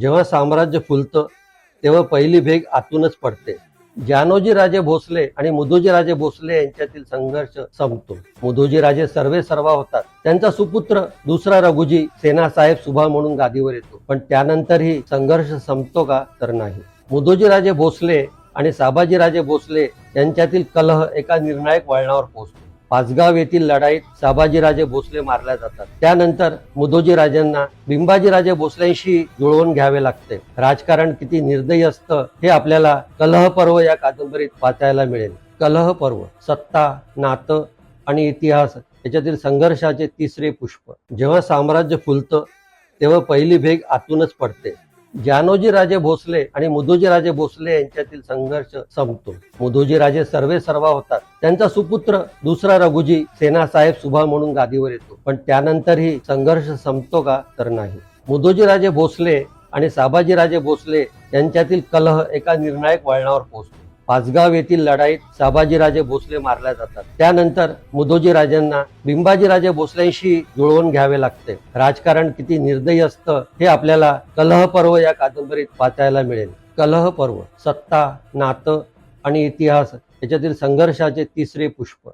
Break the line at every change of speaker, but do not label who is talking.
जेव्हा साम्राज्य फुलतं तेव्हा पहिली भेग आतूनच पडते. जानोजी राजे भोसले आणि मुदोजी राजे भोसले यांच्यातील संघर्ष संपतो. मुदोजी राजे सर्वे सर्वा होतात. त्यांचा सुपुत्र दुसरा रघुजी सेनासाहेब सुभा म्हणून गादीवर येतो. पण त्यानंतरही संघर्ष संपतो का तर नाही. मुदोजी राजे भोसले आणि साबाजी राजे भोसले यांच्यातील कलह एका निर्णायक वळणावर पोहोचतो. पाचगाव येथील लढाईत साबाजीराजे भोसले मारल्या जातात. त्यानंतर मुदोजी राजांना बिंबाजीराजे भोसलेंशी जुळवून घ्यावे लागते. राजकारण किती निर्दयी असतं हे आपल्याला कलह पर्व या कादंबरीत वाचायला मिळेल. कलह पर्व सत्ता नातं आणि इतिहास याच्यातील संघर्षाचे तिसरे पुष्प. जेव्हा साम्राज्य फुलतं तेव्हा पहिली भेग आतूनच पडते. जानोजी राजे भोसले आणि मुदोजी राजे भोसले यांच्यातील संघर्ष संपतो. मुदोजी राजे सर्वे सर्वा होतात. त्यांचा सुपुत्र दुसरा रघुजी सेनासाहेब सुभा म्हणून गादीवर येतो. पण त्यानंतरही संघर्ष संपतो का तर नाही. मुदोजी राजे भोसले आणि साबाजी राजे भोसले यांच्यातील कलह एका निर्णायक वळणावर पोहोचतो. पाचगाव येथील लढाईत साभाजीराजे भोसले मारल्या जातात. त्यानंतर मुदोजी राजांना बिंबाजीराजे भोसल्यांशी जुळवून घ्यावे लागते. राजकारण किती निर्दयी असतं हे आपल्याला कलह पर्व या कादंबरीत वाचायला मिळेल. कलह पर्व सत्ता नातं आणि इतिहास याच्यातील संघर्षाचे तिसरे पुष्प.